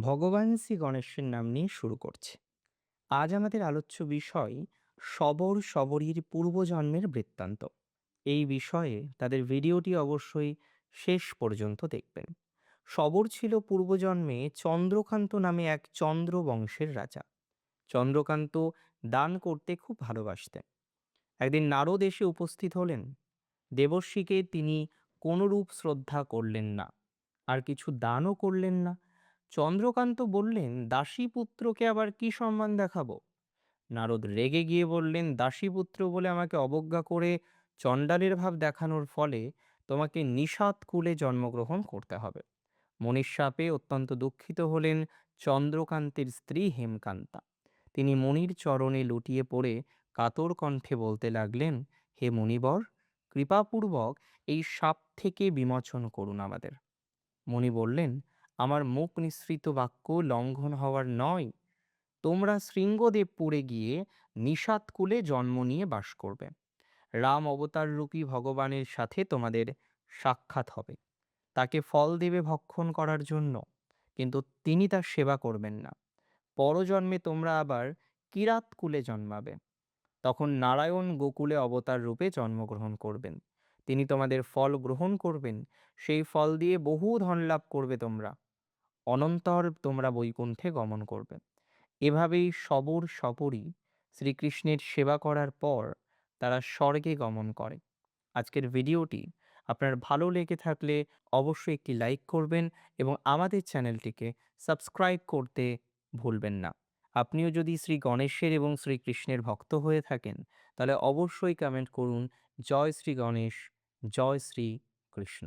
ভগবান শ্রী গণেশের নাম নিয়ে শুরু করছি। আজ আমাদের আলোচ্য বিষয় সবর শবরীর পূর্বজন্মের বৃত্তান্ত। এই বিষয়ে তাদের ভিডিওটি অবশ্যই শেষ পর্যন্ত দেখবেন। শবর ছিল পূর্বজন্মে চন্দ্রকান্ত নামে এক চন্দ্র বংশের রাজা। চন্দ্রকান্ত দান করতে খুব ভালোবাসতেন। একদিন নারদ এসে উপস্থিত হলেন। দেবর্ষীকে তিনি কোনরূপ শ্রদ্ধা করলেন না। আর কিছু দানও করলেন না। চন্দ্রকান্ত বললেন দাসীপুত্রকে আবার কি সম্মান দেখাবো? নারদ রেগে গিয়ে বললেন দাসীপুত্র বলে আমাকে অবজ্ঞা করে চণ্ডালের ভাব দেখানোর ফলে তোমাকে নিষাদ কুলে জন্মগ্রহণ করতে হবে। মনীষাপে অত্যন্ত দুঃখিত হলেন চন্দ্রকান্তের স্ত্রী হেমকান্তা। তিনি মণির চরণে লুটিয়ে পড়ে কাতর কণ্ঠে বলতে লাগলেন, হে মণিবর, কৃপাপূর্বক এই সাপ থেকে বিমোচন করুন আমাদের। মণি বললেন আমার মুখ নিঃসৃত বাক্য লঙ্ঘন হওয়ার নয়। তোমরা শৃঙ্গদেবপুরে গিয়ে নিষাদকুলে জন্ম নিয়ে বাস করবে। রাম অবতার রূপী ভগবানের সাথে তোমাদের সাক্ষাৎ হবে। তাকে ফল দেবে ভক্ষণ করার জন্য, কিন্তু তিনি তার সেবা করবেন না। পরজন্মে তোমরা আবার কিরাতকুলে জন্মাবে। তখন নারায়ণ গোকুলে অবতার রূপে জন্মগ্রহণ করবেন। তিনি তোমাদের ফল গ্রহণ করবেন। সেই ফল দিয়ে বহু ধন লাভ করবে তোমরা। অনন্তর তোমরা বৈকুণ্ঠে গমন করবে। এভাবেই সবর সপরই শ্রীকৃষ্ণের সেবা করার পর তারা স্বর্গে গমন করে। আজকের ভিডিওটি আপনার ভালো লেগে থাকলে অবশ্যই একটি লাইক করবেন এবং আমাদের চ্যানেলটিকে সাবস্ক্রাইব করতে ভুলবেন না। আপনিও যদি শ্রী গণেশের এবং শ্রীকৃষ্ণের ভক্ত হয়ে থাকেন, তাহলে অবশ্যই কমেন্ট করুন, জয় শ্রী গণেশ, জয় শ্রী কৃষ্ণ।